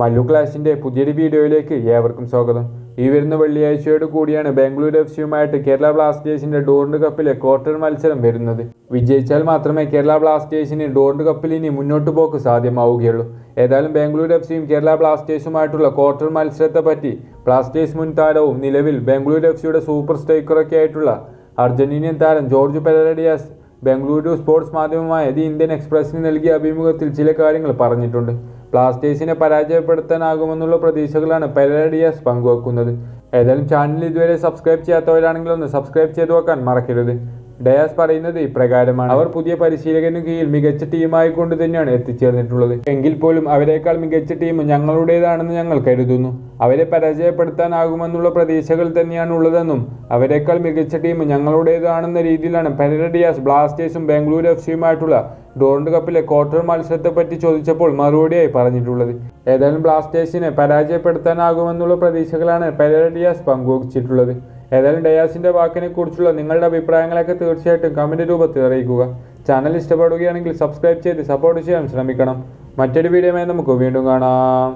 മല്ലു ക്ലാസിന്റെ പുതിയൊരു വീഡിയോയിലേക്ക് ഏവർക്കും സ്വാഗതം. ഈ വരുന്ന വെള്ളിയാഴ്ചയോട് കൂടിയാണ് ബാംഗ്ലൂർ എഫ് സിയുമായിട്ട് കേരള ബ്ലാസ്റ്റേഴ്സിന്റെ ഡോർണ്ട് കപ്പിലെ ക്വാർട്ടർ മത്സരം വരുന്നത്. വിജയിച്ചാൽ മാത്രമേ കേരള ബ്ലാസ്റ്റേഴ്സിന് ഡോർണ്ട് കപ്പിൽ ഇനി മുന്നോട്ട് പോക്ക് സാധ്യമാവുകയുള്ളൂ. ഏതായാലും ബാംഗ്ലൂർ എഫ് സിയും കേരള ബ്ലാസ്റ്റേഴ്സുമായിട്ടുള്ള ക്വാർട്ടർ മത്സരത്തെ പറ്റി ബ്ലാസ്റ്റേഴ്സ് മുൻ താരവും നിലവിൽ ബാംഗ്ലൂർ എഫ് സിയുടെ സൂപ്പർ സ്ട്രൈക്കറൊക്കെ ആയിട്ടുള്ള അർജന്റീനിയൻ താരം George Pereyra Diaz Bengaluru sports മാധ്യമമായ ദി ഇന്ത്യൻ എക്സ്പ്രസിന് നൽകിയ അഭിമുഖത്തിൽ ചില കാര്യങ്ങൾ പറഞ്ഞിട്ടുണ്ട്. ബ്ലാസ്റ്റേഴ്സിനെ പരാജയപ്പെടുത്താനാകുമെന്നുള്ള പ്രതീക്ഷകളാണ് പെരഡിയാസ് പങ്കുവെക്കുന്നത്. ഏതായാലും ചാനൽ ഇതുവരെ സബ്സ്ക്രൈബ് ചെയ്യാത്തവരാണെങ്കിൽ ഒന്ന് സബ്സ്ക്രൈബ് ചെയ്തു വെക്കാൻ മറക്കരുത്. ഡയാസ് പറയുന്നത് ഇപ്രകാരമാണ്. അവർ പുതിയ പരിശീലകനു കീഴിൽ മികച്ച ടീമായി കൊണ്ട് തന്നെയാണ് എത്തിച്ചേർന്നിട്ടുള്ളത്. എങ്കിൽ പോലും അവരെക്കാൾ മികച്ച ടീം ഞങ്ങളുടേതാണെന്ന് ഞങ്ങൾ കരുതുന്നു. അവരെ പരാജയപ്പെടുത്താനാകുമെന്നുള്ള പ്രതീക്ഷകൾ തന്നെയാണ് ഉള്ളതെന്നും അവരെക്കാൾ മികച്ച ടീം ഞങ്ങളുടേതാണെന്ന രീതിയിലാണ് പെരര ഡിയാസ് ബ്ലാസ്റ്റേഴ്സും ബാംഗ്ലൂർ എഫ് സിയുമായിട്ടുള്ള ഡോണ്ട് കപ്പിലെ ക്വാർട്ടർ മത്സരത്തെ പറ്റി ചോദിച്ചപ്പോൾ മറുപടിയായി പറഞ്ഞിട്ടുള്ളത്. ഏതായാലും ബ്ലാസ്റ്റേഴ്സിനെ പരാജയപ്പെടുത്താനാകുമെന്നുള്ള പ്രതീക്ഷകളാണ് പെരര ഡിയാസ് പങ്കുവച്ചിട്ടുള്ളത്. ഏതായാലും ഡയാസിന്റെ വാക്കിനെ കുറിച്ചുള്ള നിങ്ങളുടെ അഭിപ്രായങ്ങളൊക്കെ തീർച്ചയായിട്ടും കമന്റ് രൂപത്തിൽ അറിയിക്കുക. ചാനൽ ഇഷ്ടപ്പെടുകയാണെങ്കിൽ സബ്സ്ക്രൈബ് ചെയ്ത് സപ്പോർട്ട് ചെയ്യാൻ ശ്രമിക്കണം. മറ്റൊരു വീഡിയോയുമായി നമുക്ക് വീണ്ടും കാണാം.